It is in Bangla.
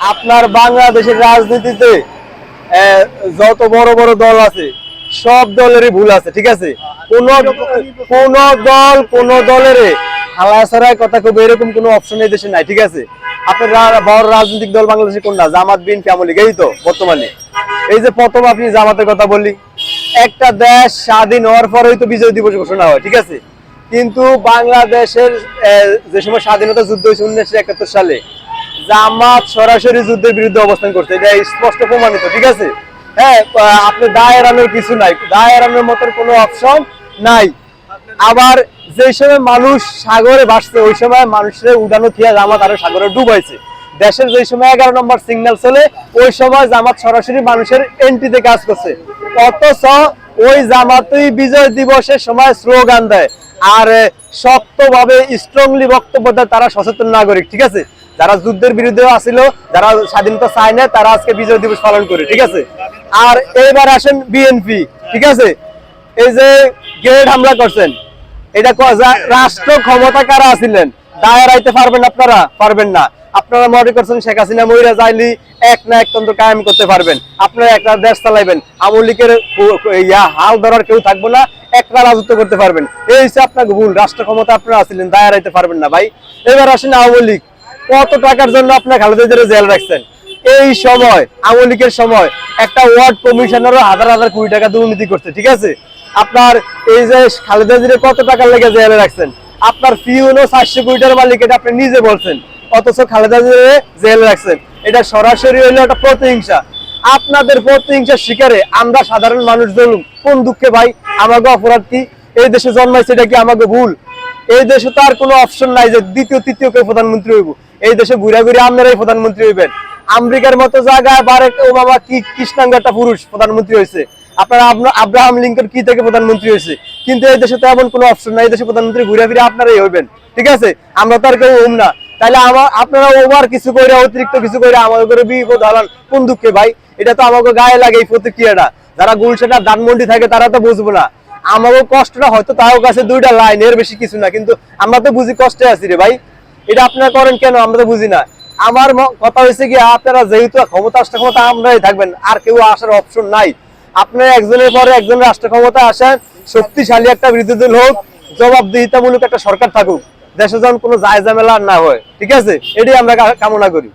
আপনার বাংলাদেশের রাজনীতিতে যত বড় বড় দল আছে, সব দলেরই ভুল আছে, ঠিক আছে? কোন কোন দল কোন দলের হালা ছাড়াই কথা কবে এরকম কোনো অপশন এই দেশে নাই, ঠিক আছে? আপনার বড় রাজনৈতিক দল বাংলাদেশে কোনটা? জামাত বিন লীগ, এই তো, বর্তমানে। এই যে প্রথম আপনি জামাতের কথা বললি, একটা দেশ স্বাধীন হওয়ার পরেই তো বিজয় দিবস ঘোষণা হয়, ঠিক আছে? কিন্তু বাংলাদেশের যে সময় স্বাধীনতা যুদ্ধ হয়েছে উনিশশো একাত্তর সালে জামাত সরাসরি যুদ্ধের বিরুদ্ধে অবস্থান করছে। এটা স্পষ্ট প্রমাণিত, ঠিক আছে? হ্যাঁ আপনি দায় এড়ানোর কিছু নাই। দায় এড়ানোর মতন কোনো অপশন নাই। আবার যে সময় মানুষ সাগরে ভাসছে, ওই সময় মানুষের উড়ানো থিয়া জামাত আরও সাগরে ডুবাইছে। দেশের যে সময় এগারো নম্বর সিগন্যাল চলে, ওই সময় জামাত সরাসরি মানুষের এন্ট্রিতে কাজ করছে। অথচ ওই জামাতই বিজয় দিবসের সময় স্লোগান দেয়। আর শক্তভাবে স্ট্রংলি বক্তব্য দেয় তারা সচেতন নাগরিক, ঠিক আছে? যারা যুদ্ধের বিরুদ্ধে আসিল, যারা স্বাধীনতা চায় না তারা আজকে বিজয় দিবস পালন করে, ঠিক আছে? আর এইবার আসেন বিএনপি ঠিক আছে? এই যে গেট হামলা করছেন, এটা রাষ্ট্র ক্ষমতা কারা আছিলেন? দায় এড়াইতে পারবেন আপনারা? পারবেন না। আপনারা মনে করছেন শেখ হাসিনা মহিলা এক না এক তন্ত্র কায়েম করতে পারবেন। আপনারা একটা দেশ চালাইবেন। আওয়ামী লীগের ইয়া, হাল ধরার কেউ থাকবে না, একটা রাজত্ব করতে পারবেন। এই হচ্ছে আপনাকে ভুল, রাষ্ট্র ক্ষমতা আপনারা আছিলেন, দায় এড়াইতে পারবেন না ভাই। এবার আসেন আওয়ামী লীগ। কত টাকার জন্য আপনার খালেদা জিয়ার জেল রাখছেন? এই সময়, আওয়ামী লীগের সময়, একটা ওয়ার্ড কমিশনারও হাজার হাজার কোটি টাকা দুর্নীতি করছে, ঠিক আছে? আপনার এই যে খালেদা জিরে কত টাকা লেগে জেলে রাখছেন? আপনার ফিউনো চারশো কোটি টাকার মালিক, এটা আপনি নিজে বলছেন। অথচ খালেদা জিরে জেলে রাখছেন। এটা সরাসরি হইল একটা প্রতিহিংসা। আপনাদের প্রতিহিংসার শিকারে আমরা সাধারণ মানুষ ধরুন কোন দুঃখে ভাই? আমাকে অপরাধ কি? এই দেশে জন্মাইছে এটা কি আমাকে ভুল? এই দেশে তো আর কোনো অপশন নাই যে দ্বিতীয়, তৃতীয় কেউ প্রধানমন্ত্রী হইব। এই দেশে ঘুরে ঘুরে আপনারাই প্রধানমন্ত্রী হইবেন। আমেরিকার মতো জায়গায় বারেক ওবামা কি কৃষ্ণাঙ্গ একটা পুরুষ প্রধানমন্ত্রী হয়েছে। আপনারা আব্রাহাম লিঙ্কন কি থেকে প্রধানমন্ত্রী হয়েছে? কিন্তু এই দেশে তো এমন কোনো অপশন নাই, এই দেশে প্রধানমন্ত্রী ঘুরে ফিরে আপনারাই হইবেন। ঠিক আছে? আমরা তো আর কেউ হোম না। তাহলে আমার আপনারা ওভার কিছু করে অতিরিক্ত কিছু করে আমাদের করে বিপদ কোন দুঃখে ভাই? এটা তো আমাকে গায়ে লাগে এই প্রতিক্রিয়াটা। যারা গুলশাটা ধানমন্ডি থাকে, তারা তো বুঝব না। আমারও কষ্টটা হয়তো তাও কাছে দুইটা লাইন এর বেশি কিছু না, কিন্তু আমরা তো বুঝি কষ্টে আছি রে ভাই। এটা আপনারা করেন কেন? আমরা তো বুঝি না। আমার কথা হয়েছে কি আপনারা যেহেতু ক্ষমতা রাষ্ট্র ক্ষমতা আমরাই থাকবেন, আর কেউ আসার অপশন নাই। আপনারা একজনের পরে একজন রাষ্ট্র ক্ষমতা আসেন, শক্তিশালী একটা বিরোধী দল হোক, জবাবদিহিতামূলক একটা সরকার থাকুক, দেশে যেন কোনো যায় ঝামেলা না হয়। ঠিক আছে? এটাই আমরা কামনা করি।